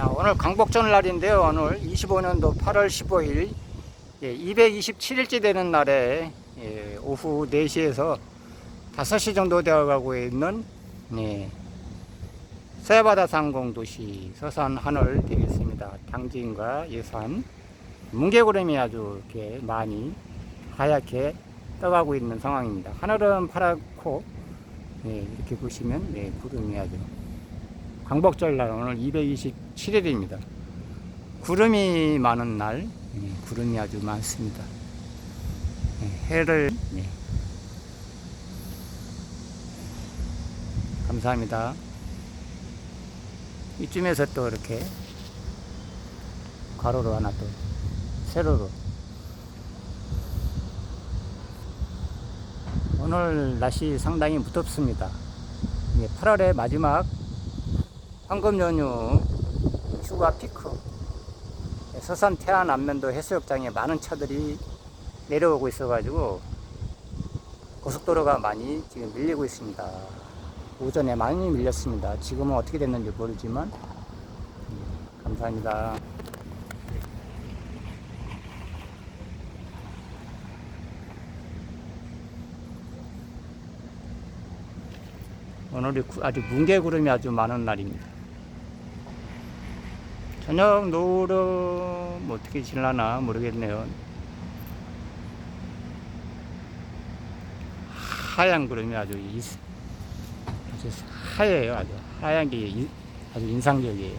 자, 오늘 강복절 날인데요. 오늘 25년도 8월 15일 예, 227일째 되는 날에 예, 오후 4시에서 5시 정도 되어가고 있는 예, 서해바다 상공도시 서산 하늘 되겠습니다. 당진과 예산 뭉게구름이 아주 이렇게 많이 하얗게 떠가고 있는 상황입니다. 하늘은 파랗고 예, 이렇게 보시면 예, 구름이 아주 광복절 날 오늘 227일입니다. 구름이 많은 날, 예, 구름이 아주 많습니다. 예, 해를 예. 감사합니다. 이쯤에서 또 이렇게 가로로 하나 또 세로로 오늘 날씨 상당히 무덥습니다. 8월의 마지막 황금 연휴 휴가 피크 서산 태안 안면도 해수욕장에 많은 차들이 내려오고 있어가지고 고속도로가 많이 지금 밀리고 있습니다. 오전에 많이 밀렸습니다. 지금은 어떻게 됐는지 모르지만 음, 감사합니다. 오늘이 구- 아주 뭉게구름이 아주 많은 날입니다. 저녁 노을은 뭐 어떻게 지나나 모르겠네요. 하얀 구름이 아주 이- 아주 하얘요. 아주 하얀 게 이- 아주 인상적이에요.